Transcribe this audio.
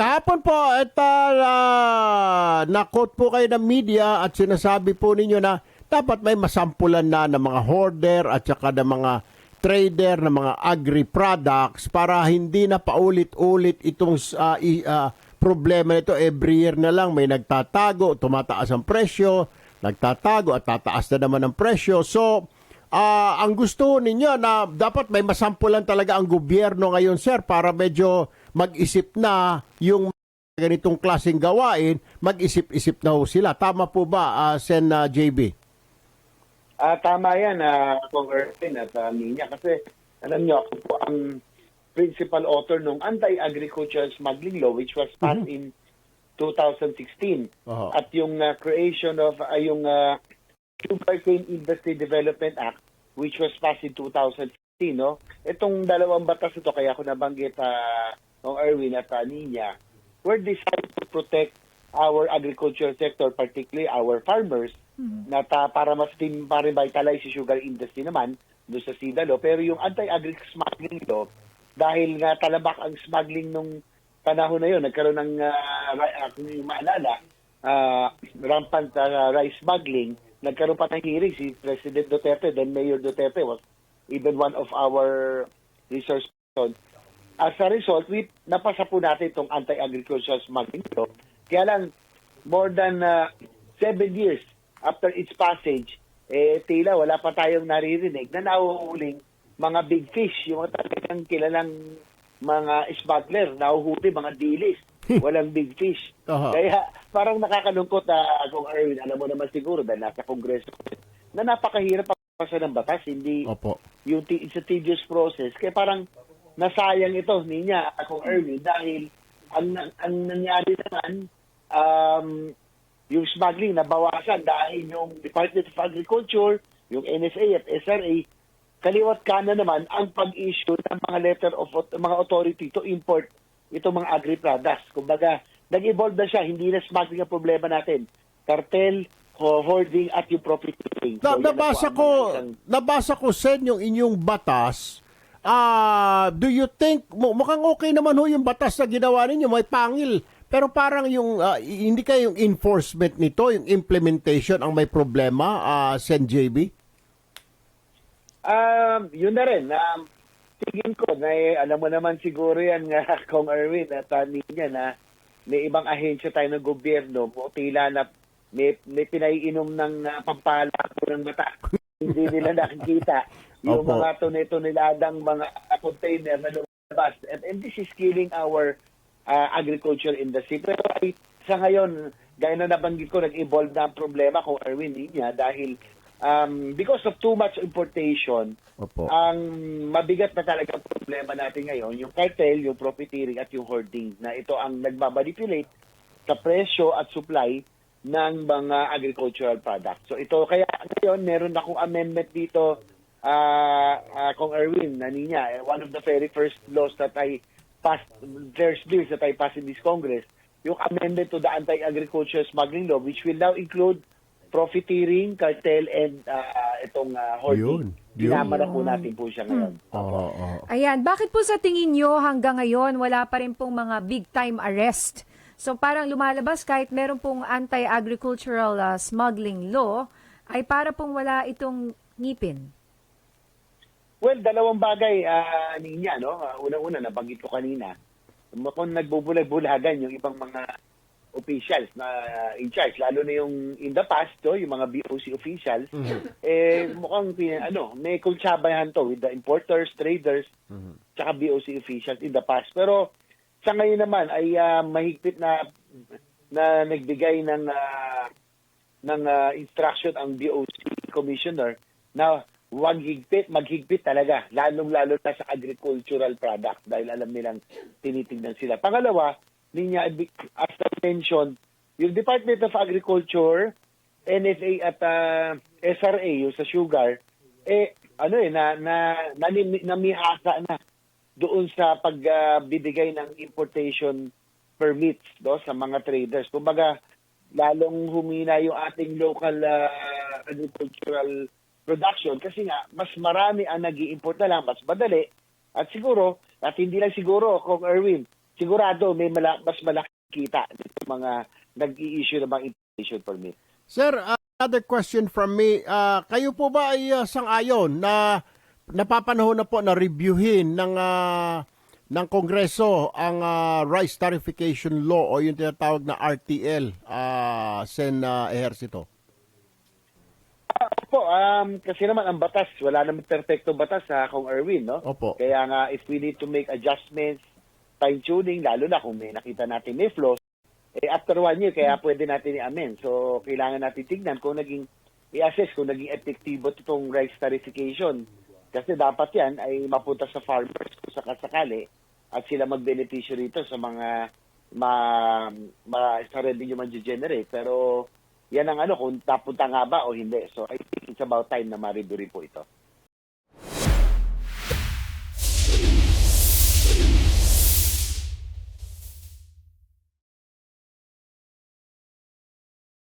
kahapon po, at uh, na-quote po kayo ng media at sinasabi po ninyo na dapat may masampulan na ng mga hoarder at saka ng mga trader ng mga agri-products para hindi na paulit-ulit itong ah, i- ah, problema nito. Every year na lang may nagtatago, tumataas ang presyo, nagtatago at tataas na naman ang presyo. So, ah, ang gusto ninyo na dapat may masampulan talaga ang gobyerno ngayon, sir, para medyo mag-isip na yung ganitong klaseng gawain, mag-isip-isip na ho sila. Tama po ba, ah, Sen ah, JB? Ah, tama yan, uh, Erwin at uh, Nina. Kasi, alam niyo, ako po ang principal author ng Anti-Agricultural Smuggling Law which was passed in 2016. Aha. At yung uh, creation of uh, yung uh, Sugarcane Industry Development Act which was passed in 2015. No? Itong dalawang batas ito, kaya ako nabanggit uh, ng Erwin at uh, Nina, were designed to protect our agricultural sector, particularly our farmers, na ta, para mas din ma-revitalize si sugar industry naman doon sa SIDA law. Pero yung anti-agri smuggling law, dahil nga talabak ang smuggling nung panahon na yun, nagkaroon ng, uh, uh, kung maalala, uh, rampant uh, rice smuggling, nagkaroon pa ng hearing si President Duterte, then Mayor Duterte was even one of our resource person. As a result, we, napasa po natin itong anti-agricultural smuggling law. Kaya lang, more than uh, seven years after its passage, eh, tila wala pa tayong naririnig na nahuhuling mga big fish, yung mga talagang kilalang mga smuggler, nahuhuli mga dilis. Walang big fish. Aha. Kaya parang nakakalungkot na kung Erwin, alam mo naman siguro dahil nasa kongreso na napakahirap pagpasa ng batas, hindi Opo. yung ti- it's a tedious process. Kaya parang nasayang ito niya akong Erwin dahil ang, ang nangyari naman um, yung smuggling nabawasan dahil yung Department of Agriculture, yung NFA at SRA, kaliwat kanan naman ang pag-issue ng mga letter of mga authority to import itong mga agri-products. Kumbaga, nag-evolve na siya, hindi na smuggling ang problema natin. Cartel, ho- hoarding at yung profiteering. So, na nabasa ko, isang- nabasa ko sen yung inyong batas. Ah, do you think mu- mukhang okay naman ho yung batas na ginawa ninyo, may pangil. Pero parang yung i- hindi kayo yung enforcement nito, yung implementation ang may problema, ah, Sen JB? Um, yun na rin. Um, tingin ko na eh, alam mo naman siguro yan nga Kong Erwin at uh, niya na may ibang ahensya tayo ng gobyerno tila na may, may pinaiinom ng uh, pampala ng mata. Hindi nila nakikita yung Opo. mga tunay-tuniladang mga container na lumabas. And, and this is killing our uh, agriculture industry. Pero ay, sa ngayon, gaya na nabanggit ko, nag-evolve na ang problema kung Erwin niya dahil um, because of too much importation, Opo. ang mabigat na talaga problema natin ngayon, yung cartel, yung profiteering at yung hoarding na ito ang nagmamanipulate sa presyo at supply ng mga agricultural products. So ito, kaya ngayon meron akong amendment dito, uh, uh, kong Erwin, na niya, eh, one of the very first laws that I passed, there's bills that I passed in this Congress, yung amendment to the anti-agricultural smuggling law, which will now include profiteering, cartel, and uh, itong uh, hoarding. Yun, na po natin po siya ngayon. Oo, oo. Ayan, bakit po sa tingin nyo hanggang ngayon wala pa rin pong mga big time arrest? So parang lumalabas kahit meron pong anti-agricultural uh, smuggling law, ay para pong wala itong ngipin. Well, dalawang bagay, uh, niya, no? Uh, Una-una, nabanggit ko kanina, kung nagbubulag-bulagan yung ibang mga officials na uh, in charge, lalo na yung in the past, to, yung mga BOC officials, eh, mukhang, ano, may kultsabayan to with the importers, traders, tsaka BOC officials in the past. Pero sa ngayon naman ay ah, mahigpit na na nagbigay ng ah, ng ah, instruction ang BOC commissioner na huwag higpit, maghigpit talaga, lalong-lalo na sa agricultural product dahil alam nilang tinitingnan sila. Pangalawa, niya, as I mentioned, yung Department of Agriculture, NFA at ah, SRA, yung sa sugar, eh, ano eh, na, na, nanim- namihasa na doon sa pagbibigay ng importation permits do sa mga traders. Kumbaga, lalong humina yung ating local ah, agricultural production kasi nga mas marami ang nag import na lang, mas madali. At siguro, at hindi lang siguro, kung Erwin, sigurado may mala- mas malaki kita ng mga nag-i-issue ng mga installation permit. Sir, uh, another question from me. Uh, kayo po ba ay uh, sang-ayon na napapanahon na po na reviewin ng uh, ng Kongreso ang uh, Rice Tarification Law o yung tinatawag na RTL, uh, Sen uh, Ejercito? Opo, um, kasi naman ang batas, wala naman perfecto batas sa Kong Erwin, no? Opo. Kaya nga, if we need to make adjustments, fine-tuning, lalo na kung may nakita natin may flaws, eh, after one year, kaya pwede natin i-amend. So, kailangan natin tignan kung naging, i-assess kung naging epektibo itong rice tarification. Kasi dapat yan ay mapunta sa farmers kung sakasakali at sila mag-beneficio rito sa mga ma, ma sa revenue man generate Pero yan ang ano, kung napunta nga ba o hindi. So, I think it's about time na ma-review rin po ito.